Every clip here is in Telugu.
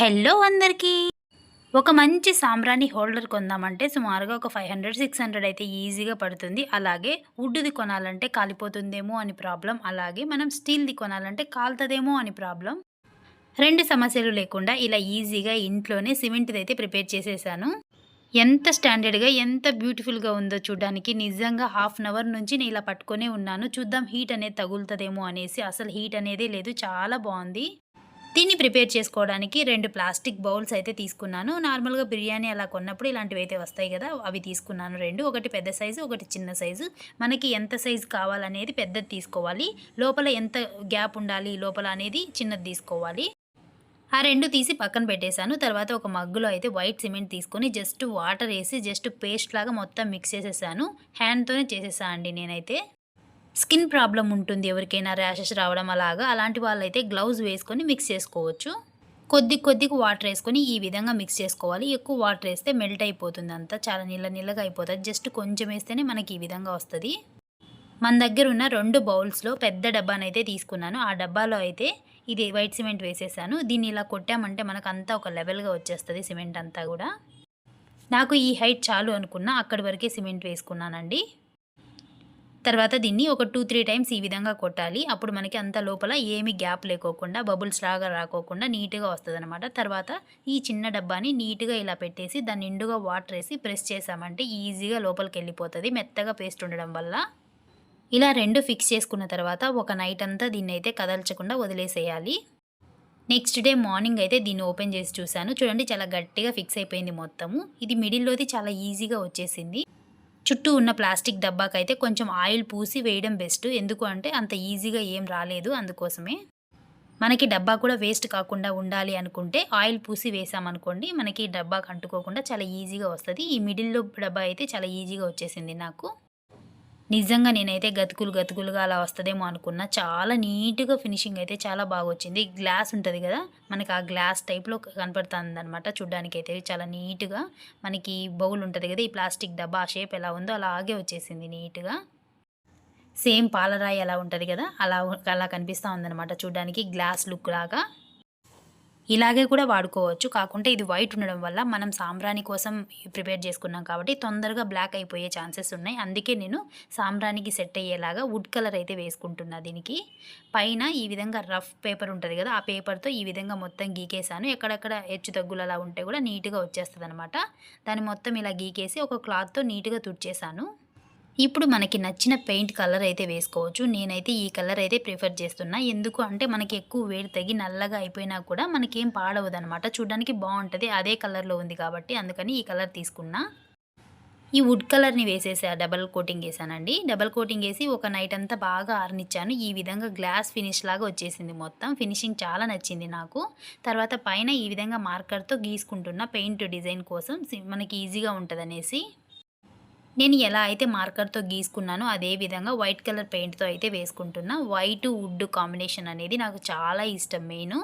హలో అందరికీ. ఒక మంచి సాంబ్రాణి హోల్డర్ కొందామంటే సుమారుగా ఒక ఫైవ్ హండ్రెడ్ సిక్స్ హండ్రెడ్ అయితే ఈజీగా పడుతుంది. అలాగే వుడ్ది కొనాలంటే కాలిపోతుందేమో అని ప్రాబ్లం. అలాగే మనం స్టీల్ది కొనాలంటే కాలుతుందేమో అని ప్రాబ్లం. రెండు సమస్యలు లేకుండా ఇలా ఈజీగా ఇంట్లోనే సిమెంట్ది అయితే ప్రిపేర్ చేసేసాను. ఎంత స్టాండర్డ్గా ఎంత బ్యూటిఫుల్గా ఉందో చూడడానికి నిజంగా హాఫ్ అన్ అవర్ నుంచి నేను ఇలా పట్టుకొనే ఉన్నాను. చూద్దాం హీట్ అనేది తగులుతుందేమో అనేసి. అసలు హీట్ అనేది లేదు. చాలా బాగుంది దీన్ని ప్రిపేర్ చేసుకోవడానికి రెండు ప్లాస్టిక్ బౌల్స్ అయితే తీసుకున్నాను. నార్మల్గా బిర్యానీ అలా కొన్నప్పుడు ఇలాంటివి అయితే వస్తాయి కదా అవి తీసుకున్నాను రెండు. ఒకటి పెద్ద సైజు ఒకటి చిన్న సైజు. మనకి ఎంత సైజు కావాలనేది పెద్దది తీసుకోవాలి. లోపల ఎంత గ్యాప్ ఉండాలి లోపల అనేది చిన్నది తీసుకోవాలి. ఆ రెండు తీసి పక్కన పెట్టేశాను. తర్వాత ఒక మగ్గులో అయితే వైట్ సిమెంట్ తీసుకొని జస్ట్ వాటర్ వేసి జస్ట్ పేస్ట్ లాగా మొత్తం మిక్స్ చేసేసాను. హ్యాండ్తోనే చేసేసాను అండి నేనైతే. స్కిన్ ప్రాబ్లం ఉంటుంది ఎవరికైనా ర్యాషెస్ రావడం అలాగా అలాంటి వాళ్ళైతే గ్లౌజ్ వేసుకొని మిక్స్ చేసుకోవచ్చు. కొద్ది కొద్దిగా వాటర్ వేసుకొని ఈ విధంగా మిక్స్ చేసుకోవాలి. ఎక్కువ వాటర్ వేస్తే మెల్ట్ అయిపోతుంది అంతా చాలా నీళ్ళ నీళ్ళగా అయిపోతుంది. జస్ట్ కొంచెం వేస్తేనే మనకి ఈ విధంగా వస్తుంది. మన దగ్గర ఉన్న రెండు బౌల్స్లో పెద్ద డబ్బానైతే తీసుకున్నాను. ఆ డబ్బాలో అయితే ఇది వైట్ సిమెంట్ వేసేసాను. దీన్ని ఇలా కొట్టామంటే మనకు అంతా ఒక లెవెల్గా వచ్చేస్తుంది సిమెంట్ అంతా కూడా. నాకు ఈ హైట్ చాలు అనుకున్నా అక్కడి వరకే సిమెంట్ వేసుకున్నానండి. తర్వాత దీన్ని ఒక టూ త్రీ టైమ్స్ ఈ విధంగా కొట్టాలి. అప్పుడు మనకి అంత లోపల ఏమి గ్యాప్ లేకోకుండా బబుల్స్ లాగా రాకోకుండా నీట్గా వస్తుంది అనమాట తర్వాత ఈ చిన్న డబ్బాని నీట్గా ఇలా పెట్టేసి దాన్ని నిండుగా వాటర్ వేసి ప్రెస్ చేసామంటే ఈజీగా లోపలికి వెళ్ళిపోతుంది. మెత్తగా పేస్ట్ ఉండడం వల్ల. ఇలా రెండు ఫిక్స్ చేసుకున్న తర్వాత ఒక నైట్ అంతా దీన్ని అయితే కదల్చకుండా వదిలేసేయాలి. నెక్స్ట్ డే మార్నింగ్ అయితే దీన్ని ఓపెన్ చేసి చూశాను. చూడండి చాలా గట్టిగా ఫిక్స్ అయిపోయింది మొత్తము. ఇది మిడిల్లోది చాలా ఈజీగా వచ్చేసింది. చుట్టూ ఉన్న ప్లాస్టిక్ డబ్బాకైతే కొంచెం ఆయిల్ పూసి వేయడం బెస్ట్. ఎందుకు అంటే అంత ఈజీగా ఏం రాలేదు అందుకోసమే. మనకి డబ్బా కూడా వేస్ట్ కాకుండా ఉండాలి అనుకుంటే ఆయిల్ పూసి వేసామనుకోండి మనకి డబ్బాకి అంటుకోకుండా చాలా ఈజీగా వస్తుంది. ఈ మిడిల్లో డబ్బా అయితే చాలా ఈజీగా వచ్చేసింది నాకు. నిజంగా నేనైతే గతుకులు గతుకులుగా అలా వస్తుందేమో అనుకున్నా. చాలా నీట్గా ఫినిషింగ్ అయితే చాలా బాగా వచ్చింది గ్లాస్ ఉంటుంది కదా మనకి ఆ గ్లాస్ టైప్లో కనపడుతుంది అనమాట చూడ్డానికి అయితే చాలా నీట్గా మనకి బౌల్ ఉంటుంది కదా ఈ ప్లాస్టిక్ డబ్బా ఆ షేప్ ఎలా ఉందో అలాగే వచ్చేసింది నీట్గా. సేమ్ పాలరాయి ఎలా ఉంటుంది కదా అలా అలా కనిపిస్తూ ఉందన్నమాట చూడ్డానికి గ్లాస్ లుక్ లాగా. ఇలాగే కూడా వాడుకోవచ్చు. కాకుంటే ఇది వైట్ ఉండడం వల్ల మనం సాంబ్రాణి కోసం ప్రిపేర్ చేసుకున్నాం కాబట్టి తొందరగా బ్లాక్ అయిపోయే ఛాన్సెస్ ఉన్నాయి. అందుకే నేను సాంబ్రానికి సెట్ అయ్యేలాగా వుడ్ కలర్ అయితే వేసుకుంటున్నా దీనికి. పైన ఈ విధంగా రఫ్ పేపర్ ఉంటుంది కదా ఆ పేపర్తో ఈ విధంగా మొత్తం గీకేసాను ఎక్కడెక్కడ హెచ్చు తగ్గులు అలా ఉంటే కూడా నీట్గా వచ్చేస్తుంది అనమాట దాన్ని మొత్తం ఇలా గీకేసి ఒక క్లాత్తో నీట్గా తుడిచేసాను ఇప్పుడు మనకి నచ్చిన పెయింట్ కలర్ అయితే వేసుకోవచ్చు. నేనైతే ఈ కలర్ అయితే ప్రిఫర్ చేస్తున్నా. ఎందుకు అంటే మనకి ఎక్కువ వేడి తగ్గి నల్లగా అయిపోయినా కూడా మనకేం పాడవదు అనమాట చూడడానికి బాగుంటుంది. అదే కలర్లో ఉంది కాబట్టి అందుకని ఈ కలర్ తీసుకున్నా. ఈ వుడ్ కలర్ని వేసేసా. డబల్ కోటింగ్ వేసానండి. డబల్ కోటింగ్ వేసి ఒక నైట్ అంతా బాగా ఆరనిచ్చాను. ఈ విధంగా గ్లాస్ ఫినిష్ లాగా వచ్చేసింది మొత్తం. ఫినిషింగ్ చాలా నచ్చింది నాకు. తర్వాత పైన ఈ విధంగా మార్కర్తో గీసుకుంటున్న పెయింట్ డిజైన్ కోసం మనకి ఈజీగా ఉంటుందనేసి నేను ఎలా అయితే మార్కర్తో గీసుకున్నానో అదే విధంగా వైట్ కలర్ పెయింట్తో అయితే వేసుకుంటున్నా. వైట్ వుడ్ కాంబినేషన్ అనేది నాకు చాలా ఇష్టం మెయిన్.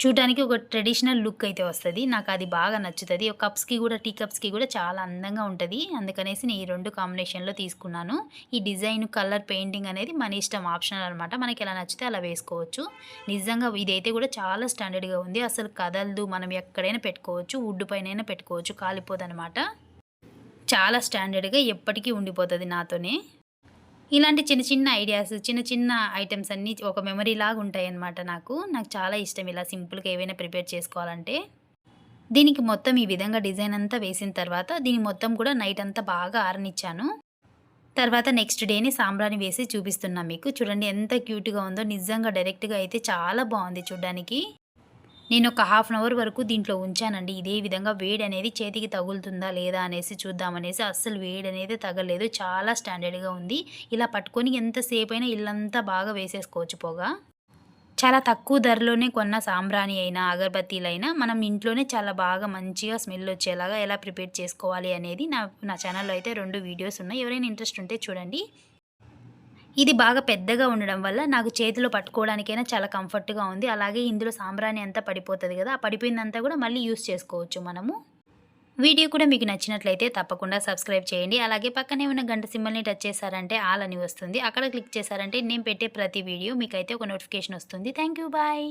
చూడడానికి ఒక ట్రెడిషనల్ లుక్ అయితే వస్తుంది. నాకు అది బాగా నచ్చుతుంది. ఒక కప్స్కి కూడా టీ కప్స్కి కూడా చాలా అందంగా ఉంటుంది. అందుకనేసి నేను ఈ రెండు కాంబినేషన్లో తీసుకున్నాను. ఈ డిజైన్ కలర్ పెయింటింగ్ అనేది మన ఇష్టం ఆప్షనల్ అనమాట మనకి ఎలా నచ్చితే అలా వేసుకోవచ్చు. నిజంగా ఇదైతే కూడా చాలా స్టాండర్డ్గా ఉంది. అసలు కదలదు. మనం ఎక్కడైనా పెట్టుకోవచ్చు. వుడ్ పైన పెట్టుకోవచ్చు. కాలిపోదు అనమాట చాలా స్టాండర్డ్గా ఎప్పటికీ ఉండిపోతుంది నాతోనే. ఇలాంటి చిన్న చిన్న ఐడియాస్ చిన్న చిన్న ఐటమ్స్ అన్నీ ఒక మెమరీ లాగా ఉంటాయి అన్నమాట నాకు. నాకు చాలా ఇష్టం ఇలా సింపుల్గా ఏవైనా ప్రిపేర్ చేసుకోవాలంటే. దీనికి మొత్తం ఈ విధంగా డిజైన్ అంతా వేసిన తర్వాత దీని మొత్తం కూడా నైట్ అంతా బాగా ఆరనిచ్చాను. తర్వాత నెక్స్ట్ డేని సాంబ్రాని వేసి చూపిస్తున్నా మీకు. చూడండి ఎంత క్యూట్గా ఉందో. నిజంగా డైరెక్ట్గా అయితే చాలా బాగుంది చూడడానికి. నేను ఒక హాఫ్ అన్ అవర్ వరకు దీంట్లో ఉంచానండి. ఇదే విధంగా వేడి అనేది చేతికి తగులుతుందా లేదా అనేసి చూద్దామనేసి అస్సలు వేడి అనేది తగలేదు. చాలా స్టాండర్డ్గా ఉంది. ఇలా పట్టుకొని ఎంతసేపు అయినా ఇల్లంతా బాగా వేసేసుకోవచ్చు పోగా. చాలా తక్కువ ధరలోనే కొన్న సాంబ్రాణి అయినా అగరబత్తీలైనా మనం ఇంట్లోనే చాలా బాగా మంచిగా స్మెల్ వచ్చేలాగా ఎలా ప్రిపేర్ చేసుకోవాలి అనేది నా నా ఛానల్లో అయితే రెండు వీడియోస్ ఉన్నాయి. ఎవరైనా ఇంట్రెస్ట్ ఉంటే చూడండి. ఇది బాగా పెద్దగా ఉండడం వల్ల నాకు చేతిలో పట్టుకోవడానికైనా చాలా కంఫర్ట్గా ఉంది. అలాగే ఇందులో సాంబ్రాణి అంతా పడిపోతుంది కదా ఆ పడిపోయిందంతా కూడా మళ్ళీ యూస్ చేసుకోవచ్చు మనము. వీడియో కూడా మీకు నచ్చినట్లయితే తప్పకుండా సబ్స్క్రైబ్ చేయండి. అలాగే పక్కనే ఉన్న గంట సింబల్ని టచ్ చేశారంటే ఆల్ అని వస్తుంది. అక్కడ క్లిక్ చేశారంటే నేను పెట్టే ప్రతి వీడియో మీకైతే ఒక నోటిఫికేషన్ వస్తుంది. Thank bye.